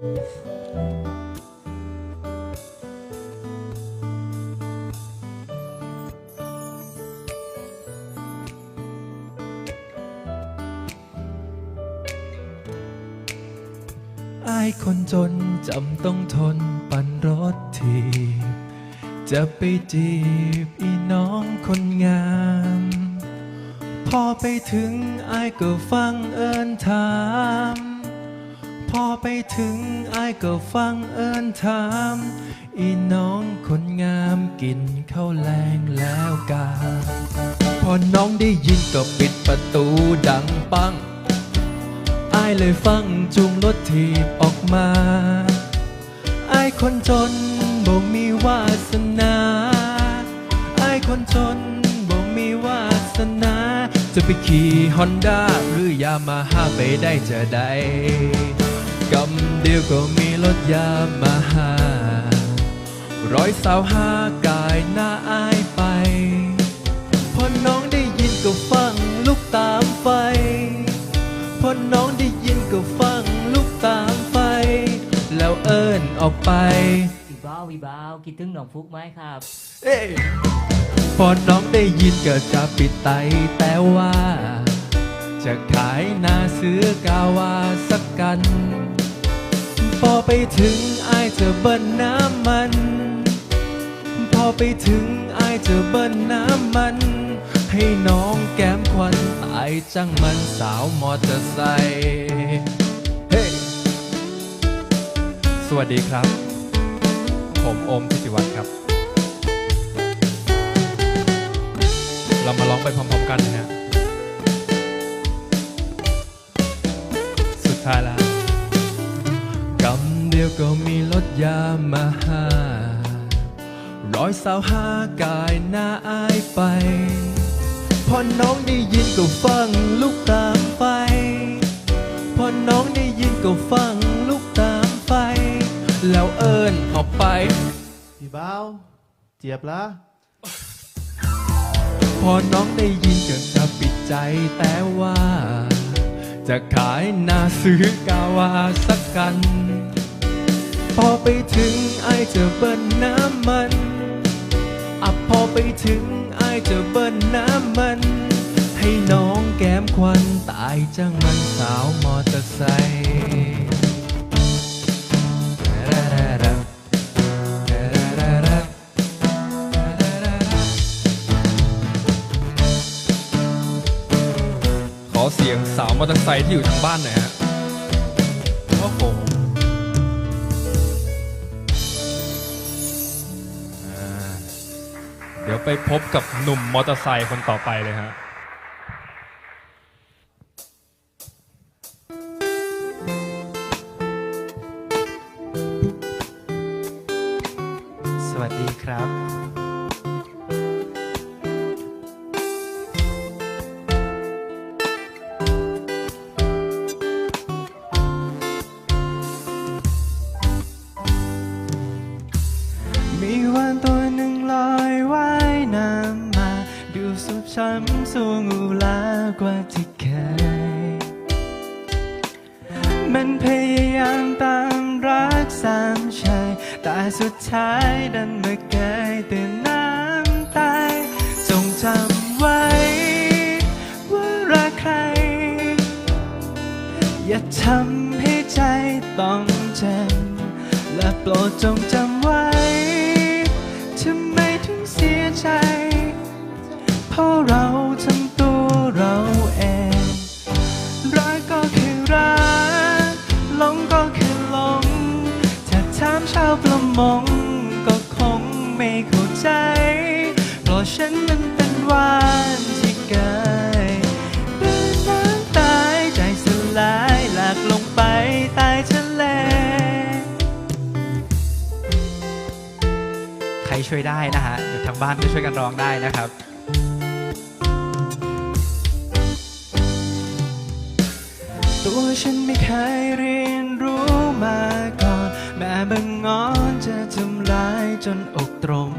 อายคนจนจำต้องทนปั่นรถทีบ จะไปจีบอีน้องคนงาม พอไปถึงอายก็ฟังเอิญถาม ไปถึงอายก็ฟังเอิญถาม อีน้องคนงามกินข้าวแรงแล้วกาพอน้องได้ยินก็ปิดประตูดังปังอายเลยฟังจูงรถถีบออกมาอายคนจนบ่มีวาสนาอายคนจนบ่มีวาสนา จะไปขี่ฮอนด้าหรือยามาฮ่าไปได้จะได้ กำเดียวก็มีรถยามาฮ่าร้อยสาวห้ากายหน้าอายไปพอน้องได้ยินก็ฟังลุกตามไฟพอน้องได้ยินก็ฟังลุกตามไปแล้วเอิ้นออกไปวีบ้าววีบ้าวคิดถึงหนองฟุกไหมครับ เอ้ยพอน้องได้ยินก็จะปิดไตแต่ว่า จะขายนาซื้อกาวาสักกัน พอไปถึงอายจะเบิ้ลน้ำมัน พอไปถึงอายจะเบิ้ลน้ำมัน ให้น้องแก้มควันตายจังมันสาวมอเตอร์ไซค์เฮ้สวัสดีครับ ผมโอมทิติวัฒน์ครับ เรามาร้องไปพร้อมๆกันนะฮะสุดท้ายแล้ว ดียวก็มีรถยามาฮ่าร้อยสาวห้ากายหน้าอายไป พอน้องได้ยินก็ฟังลูกตามไปพอน้องได้ยินก็ฟังลูกตามไปแล้วเอิญออกไป พี่เบ้าเจียบละ พอน้องได้ยินก็จะปิดใจแต่ว่า จะขายนาซื้อกาวาสักกัน พอไปถึงไอจะเบิ้ลน้ำมันอับพอไปถึงไอจะเบิ้ลน้ำมัน ให้น้องแก้มควันตายจังมันสาวมอเตอร์ไซค์ขอเสียงสาวมอเตอร์ไซค์ที่อยู่ทางบ้านหน่อยฮะ ไปพบกับหนุ่มมอเตอร์ไซค์คนต่อไปเลยฮะ อย่าทำให้ใจต้องเจ็บและโปรดจงจำไว้ทำไมถึงเสียใจ เพราะเราทำตัวเราเอง รักก็คือรักหลงก็คือหลงถ้าถามชาวประมง ช่วยได้นะฮะเดี๋ยวทางบ้านก็ช่วยกันร้องได้นะครับตัวฉันไม่เคยเรียนรู้มาก่อน แม้บางงอนจะทำลายจนอกตรง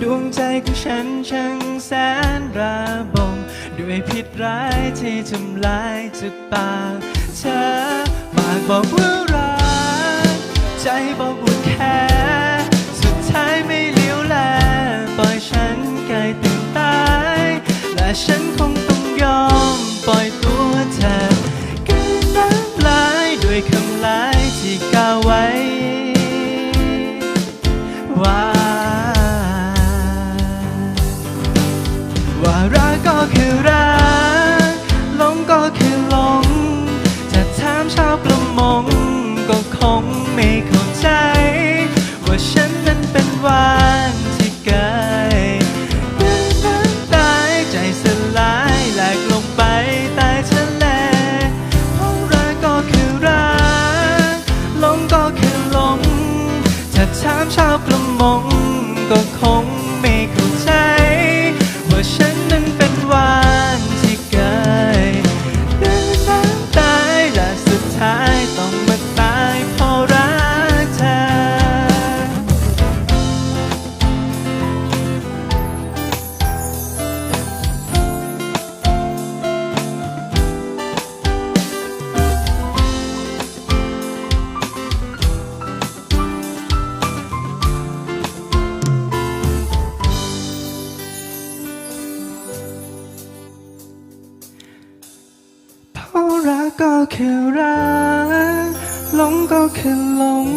ดวงใจของฉันช่างแสนระบมด้วยพิษร้ายที่ทำลายจากปากเธอปากบอกว่ารักใจบอกอุ่น คือรักหลงก็คือหลง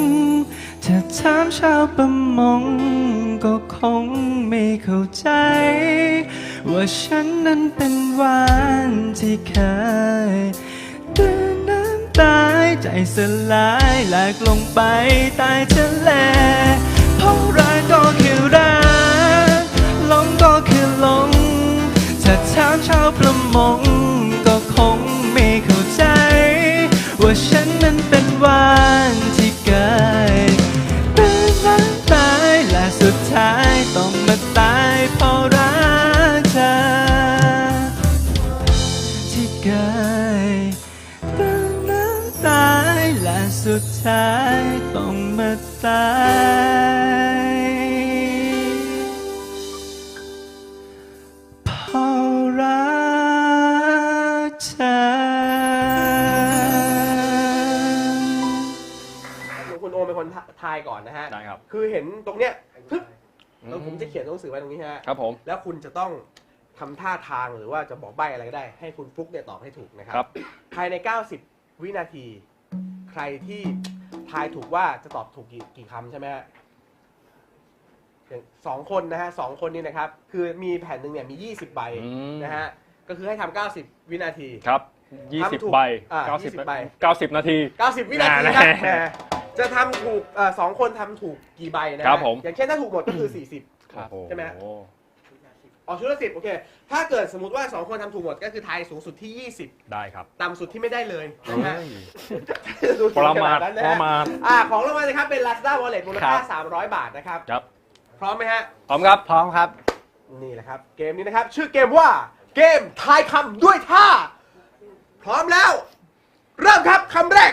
ถ้าถามชาวประมงก็คงไม่เข้าใจ ว่าฉันนั้นเป็นวานที่เคยเดินน้ำตายใจสลายแหลกลงไปใต้ทะเลเพราะรักก็คือรักหลงก็คือหลง ถ้าถามชาวประมง ว่าฉันนั้นเป็นวานที่เกยเป็นน้ำตายและสุดท้ายต้องมาตายเพราะรักเธอที่เกยเป็นน้ำตายและสุดท้ายต้องมาตาย เห็นตรงเนี้ยปึ๊บแล้วผมจะเขียนตัวหนังสือไว้ตรงนี้ฮะครับผมแล้วคุณจะต้องทำท่าทางหรือว่าจะบอกใบอะไรก็ได้ ให้คุณฟลุกเนี่ยตอบให้ถูกนะครัครับ ภายใน 90 วินาที ใครที่ทายถูกว่าจะตอบถูกกี่กี่คำใช่ไหมฮะอย่างสองคนนะฮะสองคนนี้นะครับ คือมีแผ่นหนึ่งเนี่ยมี 20 ใบอืม นะฮะก็คือให้ทำ90 วินาที ครับ ทำถูก20 ใบอ่า90 20ใบ 90 นาที 90 วินาทีแน่ครับแน่แหม จะทำถูกเอ่อสองคนทำถูกกี่ใบนะฮะครับผม อย่างเช่นถ้าถูกหมดก็คือ 40 ครับ ใช่ไหมโอ้ออกชุดละสิบโอเค ถ้าเกิดสมมติว่า2คนทำถูกหมดก็คือทายสูงสุดที่ ได้ครับ20 ต่ำสุดที่ไม่ได้เลยนะฮะ ประมาทขนดนั้นนประมาท อ่าของรางวัลนะครับเป็น Lazada Wallet มูลค่าครับ300 บาทนะครับ ครับ พร้อมไหมฮะ พร้อมครับ พร้อมครับ นี่แหละครับ เกมนี้นะครับ ชื่อเกมว่าเกมทายคำด้วยท่า พร้อมแล้ว เริ่มครับคำแรก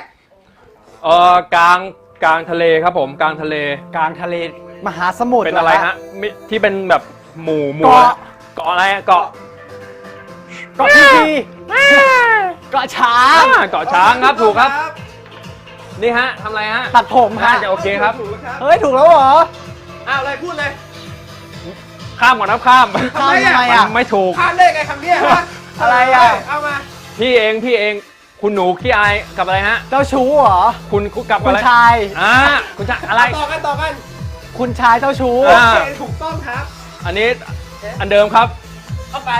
เอ่อกลางกลางทะเลครับผมกลางทะเลกลางทะเลมหาสมุทรเป็นอะไรหฮะมิที่เป็นแบบหมู่หมู่เกาะเกาะอะไรฮะเกาะเกาะพีพีเกาะช้างอ่าเกาะช้างครับถูกครับ นี่ฮะทำอะไรฮะตัดผมน่าฮะจะโอเคครับถูกแล้วครับเฮ้ยถูกแล้วเหรออ้าวอะไรพูดเลย ข้ามก่อนครับข้ามข้ามทำไมอะทำไมมัอะนไม่ถูกพลาดได้ไงคำเนี้ยฮะอะไรอะ เอามา พี่เองพี่เอง คุณหนูขี้อายกับอะไรฮะ เจ้าชู้เหรอ คุณกับคุอะณไรชาย อ่าคุณชายอะไร ต่อกันต่อกันคุณชายเจ้าชู้ อ่า โอเคถูกต้องครับ อันนี้อันเดิมครับเอาไป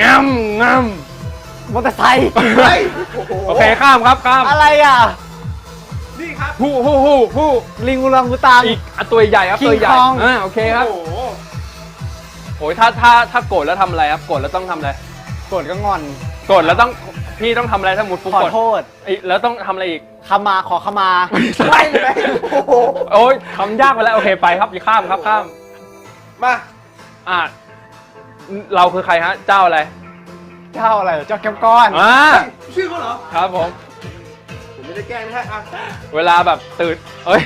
งำงมอเตอร์ไซค์เฮ้ยโอ้โหำโอเคข้ามครับข้ามอะไรอะ นี่ครับฮู้ฮู้ฮู้ฮู้ลิงอุรังอุตัง อีกอะตัวใหญ่ครับ King ตัวใหญ่ Kong อ่าโอเคครับโอ้โหโอ้ยถ้าถ้าถ้าโกรธแล้วทำอะไรครับโกรธแล้วต้องทำอะไรกดก็งอน โกรธแล้วต้อง พี่ต้องทำอะไรถ้าหมุดฟุกขอโกรธโทษเอ้ยแล้วต้องทำอะไรอีก ขมาขอขมาใช่ไหมโอ้โหโอ้ยทำยากไปแล้วโอเคไปครับอย่าข้ามครับข้าม มาอ่าเราคือใครฮะ เจ้าอะไรเจ้าอะไรเหรอเจ้าแก้มก้อนอ่าชื่อเขาเหรอครับผม ผมไม่ได้แกล้งนะฮะอะเวลาแบบตื่นเอ้ย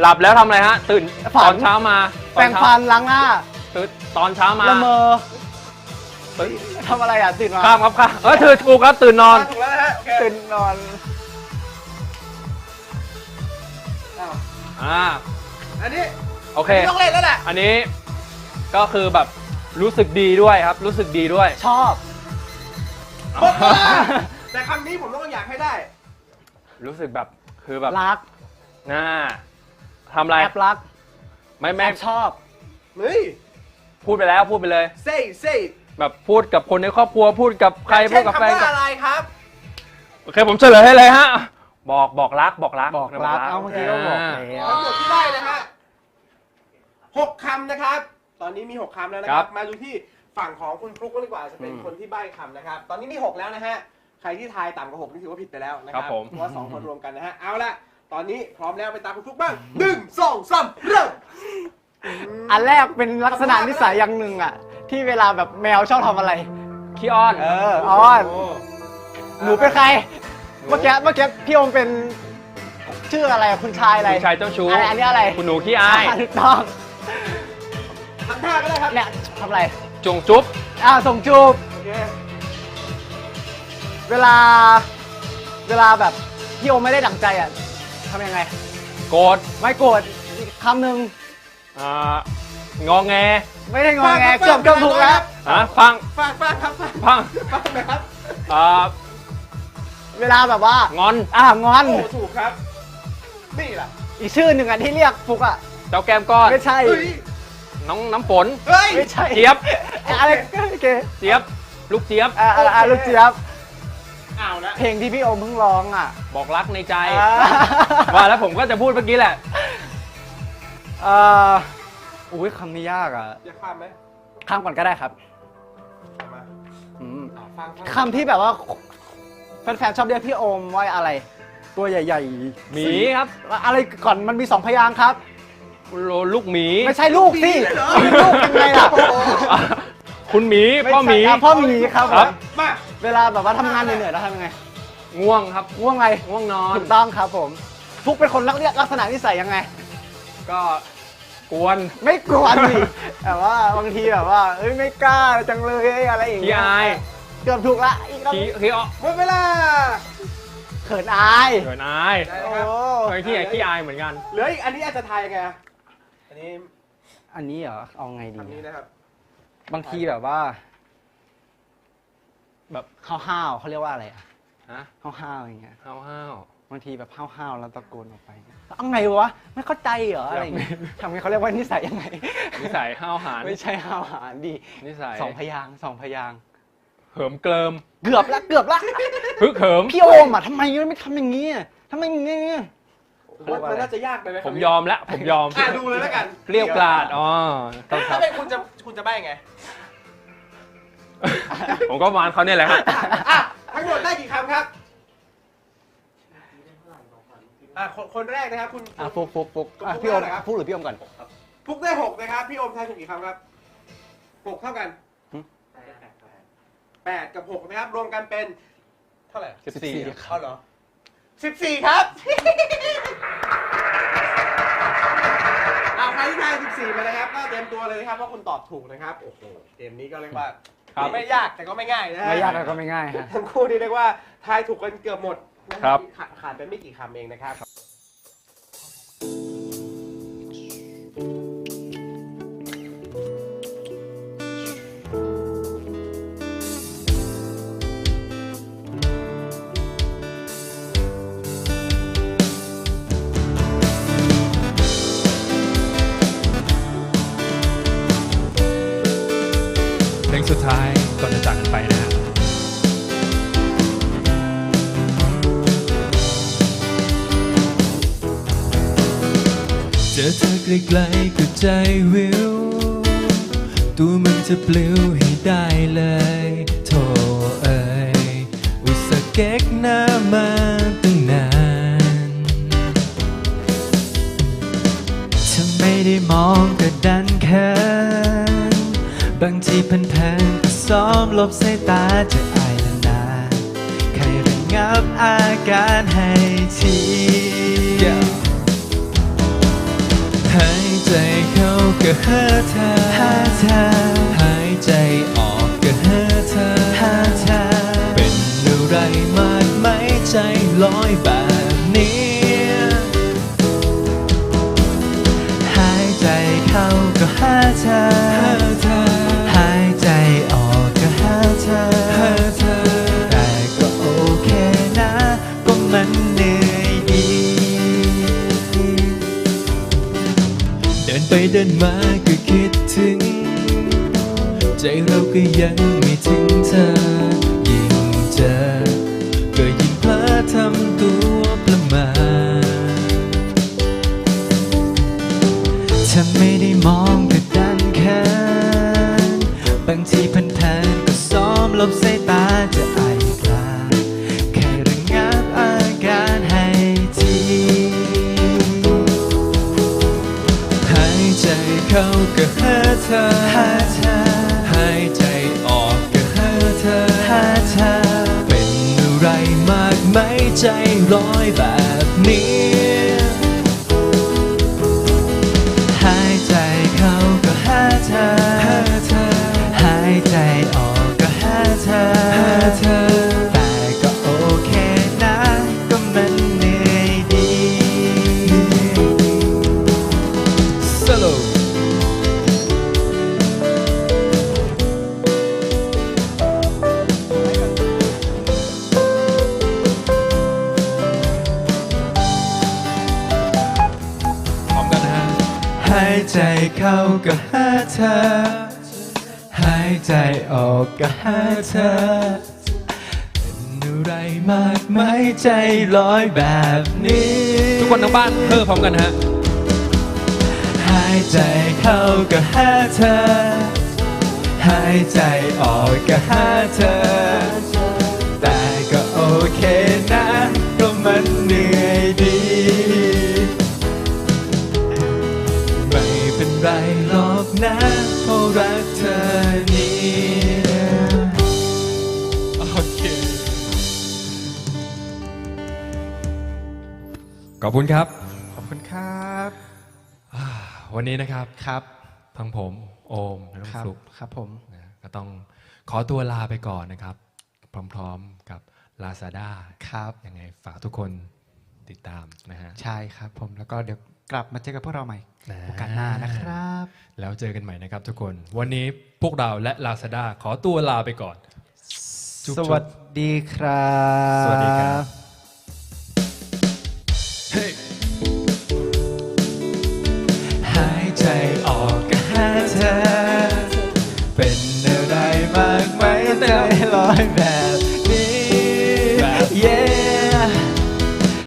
หลับแล้วทำอะไรฮะ ตื่นตอนเช้ามาตอแปรงเช้าฟันล้างหน้าตื่นตอนเช้ามาละเมอตื่น ทำอะไรอะตื่นมาข้ามครับข้ามเออถือถูกครับตื่นนอน ถูกแล้วนะฮะโอเคตื่นนอนอ้าวอ่า อันนี้โอเค ไม่ต้องเล่นแล้วแหละอันนี้ก็คือแบบรู้สึกดีด้วยครับ รู้สึกดีด้วย ชอบ หมดเวลาแต่คำนี้ผมต้องอยากให้ได้ รู้สึกแบบคือแบบรักน่าทำอะไรแอบรักไม่แอไม่บชอบ เฮ้ย พูดไปแล้วพูดไปเลย say say แบบพูดกับคนในครอบครัวพูดกับใครพูเช่ดนกับคำแฟนว่ากับอะไรครับ โอเคผมเฉลยให้เลยฮะ บอกบอกรักบอกรักบอกรักเอาเมื่อกี้ก็บอกแล้วทั้งหมดที่ได้นะฮะหกคำนะครับ ตอนนี้มีหกคำแล้วนะครับ มาดูที่ฝั่งของคุณฟลุ๊กบ้างดีกว่า จะเป็นคนที่ใบ้คำนะครับ ตอนนี้มีหกแล้วนะฮะ ใครที่ทายต่ำกว่าหกนี่ถือว่าผิดไปแล้วนะคครัรับบผม เพราะว่าสองคนรวมกันนะฮะ เอาละตอนนี้พร้อมแล้วไปตามคุณฟลุ๊กบ้างหนึ่งสองสามเริ่มอันแรกเป็นลักษณะนิสัยอย่างหนึ่งอะ ที่เวลาแบบแมวชอบทำอะไร ขี้อ้อน เอออ้อนโอ้หนูเป็นใคร เมื่อกี้เมื่อกี้พี่โอมเป็นชื่ออะไรอะคุณชายอะไร คุณชายเจ้าชู้อะไรอันนี้อะไร คุณหนูขี้อายอะถูกต้องทำท่าก็ได้ครับ เนี่ยทำอะไร จงจุ๊บอ่าส่งจูบ โอเค เวลา เวลาแบบพี่โอมไม่ได้ดั่งใจอะทำยังไง โกรธไม่โกรธอีกคำหนึ่งอ่า งอแงไม่ได้งอแงเกือบเกือบถูกแล้วฮะฟังฟังฟังครับฟังฟังฟังนะครับอ่าเวลาแบบว่างอนอ่างอนโอ้ถูกครับ นี่แหละอีกชื่อหนึ่งอะที่เรียกฟุกอะเจ้าแก้มก้อนไม่ใช่เฮ้ยน้องน้ำฝนเฮ้ยไม่ใช่เจี๊ยบอะไรโอเคเจี๊ยบลูกเจี๊ยบอ่าอ่าอ่าลูกเจี๊ยบเอาละเพลงที่พี่โอมเพิ่งร้องอะ บอกรักในใจอ่าว่าแล้วผมก็จะพูดเมื่อกี้แหละเอ่อ อุ้ยคำนี้ยากอะ จะข้ามไหมข้ามก่อนก็ได้ครับเอามาอืมอะฟังฟังคำที่แบบว่าแฟนๆชอบเรียกพี่โอมว่าอะไร ตัวใหญ่ๆหมีครับอะไรก่อนมันมีสองพยางค์ครับ โลลูกหมี ไม่ใช่ลูกสิลูกเป็นไงล่ะอะคุณหมีพ่อหมี ไใช่ะพ่อหมีครับครับ มาเวลาแบบว่าทำงานเหนื่อยๆแล้วทำยังไงง่วงครับ ง่วงไงง่วงนอน ถูกต้องครับผมฟุกเป็นคนลักเรียกลักษณะนิสัยยังไง ก็ กวนไม่กลัวสิแต่ว่าบางทีแบบว่าเอ้ยไม่กล้าจังเลยอะไรอย่างขี้เงี้ยอายเกือบถูกละอีกแล้วขี้ขี้อ้อหมดเวลาเขินอายเกินอายได้โอ้นะครับเฮ้ยขี้อายขี้อายเหมือนกัน เหลืออีกอันนี้อาจจะทายยังไงอะอันนี้อันนี้เหรอเอาไงดี คำนี้นะครับ บางทีแบบว่า แบบห้าวๆเขาเรียกว่าอะไรอะฮะห้าวๆอย่างเงี้ย ห้าวห้าวบางทีแบบห้าวๆแล้วตะโกนออกไปเอาไงวะ ไม่เข้าใจเหรออะไรอย่างเงี้ยทำไงเขาเรียกว่านิสัยยังไง นิสัยห้าวหาญ ไม่ใช่ห้าวหาญดีนิสัย สองพยางค์สองพยางค์เหิมเกลิมเกือบละเกือบละฮึกเหิม พี่โอมอะทำไมไม่ทำอย่างงี้อะทำไมอย่างงี้อะผมว่ามันน่าจะยากไปไหมผมยอมแล้วผมยอม อะดูเลยแล้วกันเกลี้ยวกลาดอ๋อต้องคถ้ารับเป็นคุณจะคุณจะใบ้ไงผมก็วานเขาเนี่ยแหละครับอะทั้งหมดได้กี่คำครับ อะคนคนแรกนะครับคุณ อะฟุกฟุกฟุกอะฟุกพี่โอมได้เหรอครับ ฟุกหรือพี่โอมก่อนฟุกได้หกนะครับ พี่โอมทายถูกกี่คำครับหกเท่ากันหึ แปดกับหกนะครับ รวมกันเป็น เท่าไหร่สิบสี่เอาเหรอสิบสี่ครับ เอาใครที่ทายสิบสี่มานะครับก็เตรียมตัวเลยนะครับว่าคุณตอบถูกนะครับโอ้โหเกมนี้ก็เรียกว่าครับ ไม่ยากแต่ก็ไม่ง่ายนะฮะไม่ยากแล้วก็ไม่ง่ายฮะ ทั้งคู่นี่เรียกว่าทายถูกกันเกือบหมดนะ ครับ ขาดขาดไปไม่กี่คำเองนะครับ เพลงสุดท้ายก่อนจะจากกันไปนะ จอเธอใกล้ๆก็ใจวิว ตัวมันจะปลิวให้ได้เลยโธ่เอ้ยอุตส่าห์เก๊กหน้ามาตั้งนานถ้าไม่ได้มองก็ดันเขินบางทีเพันๆก็ซ้อมลบสายตาจะอายนานใครระงับอาการให้ที ใจเข้าก็หาเธอหาเธอหายใจออกก็หาเธอหาเธอเป็นอะไรมากไหมใจลอยแบบนี้ หายใจเข้าก็หาเธอ เดินไปเดินมาก็คิดถึง ใจเราก็ยังไม่ถึงเธอ ยิ่งเจอก็ยิ่งเพลอทำตัวประมาทถ้าไม่ได้มองก็ดันแค้นบางทีพันแผนก็ซ้อมลบสา ใจร้อยแบบ ใจเข้าก็หาเธอ หายใจออกก็หาเธอ เป็นอะไรมากไหมใจลอยแบบนี้ ทุกคนทั้งบ้านเพิ่มพร้อมกันนะฮะ หายใจเข้าก็หาเธอ หายใจออกก็หาเธอ แต่ก็โอเค อบคุณครับ ขอบคุณครับวันนี้นะครับครับทั้งผมโอมและน้องครับฟลุกครับผมนะก็ต้องขอตัวลาไปก่อนนะครับ พร้อมๆกับ Lazada ครับยังไงฝากทุกคนติดตามนะฮะใช่ครับผมแล้วก็เดี๋ยวกลับมาเจอกับพวกเราใหม่นะโอกาสหน้านะครับ แล้วเจอกันใหม่นะครับทุกคน วันนี้พวกเราและ Lazada ขอตัวลาไปก่อนจุ๊บๆสวัสดีครับ สวัสดีครับ